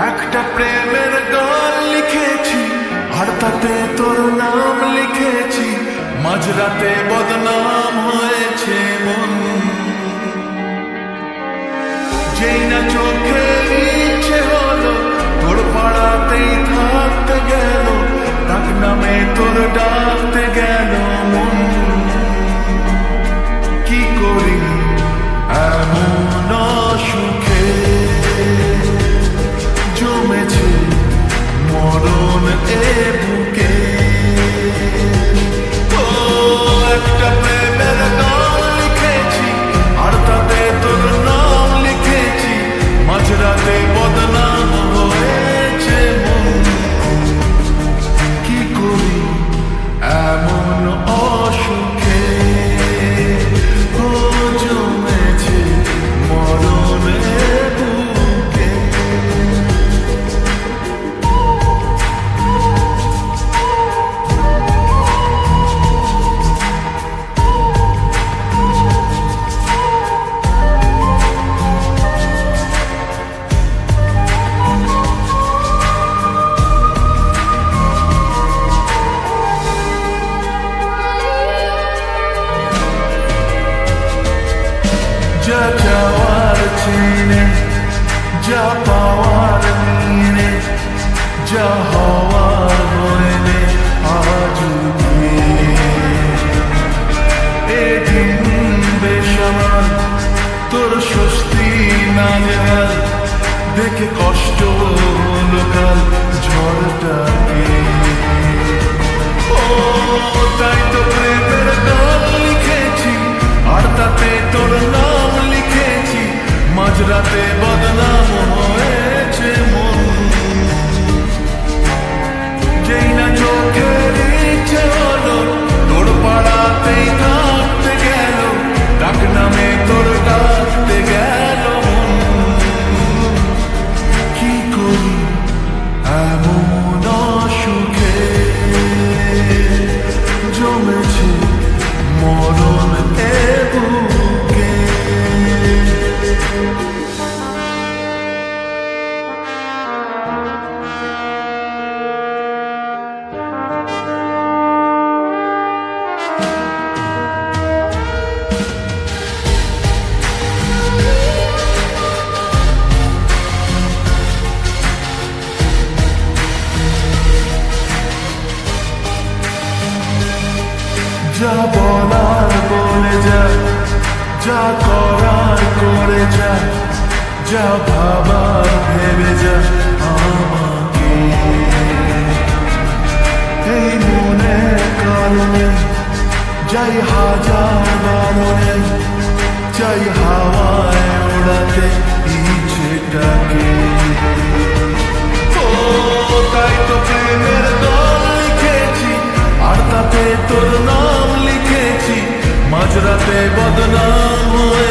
একটা প্রেমের গান লিখেছি আর তাতে তোর নাম লিখেছি মাঝরাতে বদনাম হয়েছে Philip. যা যাওয়ার চিনে যা পাওয়ার যা হওয়ার হয়নে আজ তোর স্বস্তি না দেখে কষ্ট ও, তাই তো প্রেমের গান লিখেছি, আর তাতে তোর নাম যা বলার বলে যা যা করার করে যা যা ভাবার ভেবে যা আমাকে। এই মনের কারণে যাই হাজার বারণে চাই হাওয়ায় ওড়াতে ইচ্ছেটাকে। তাই তো প্রেমের দল লিখেছি, আর তাতে তোর নাম লিখেছি বদনাম হয়েছে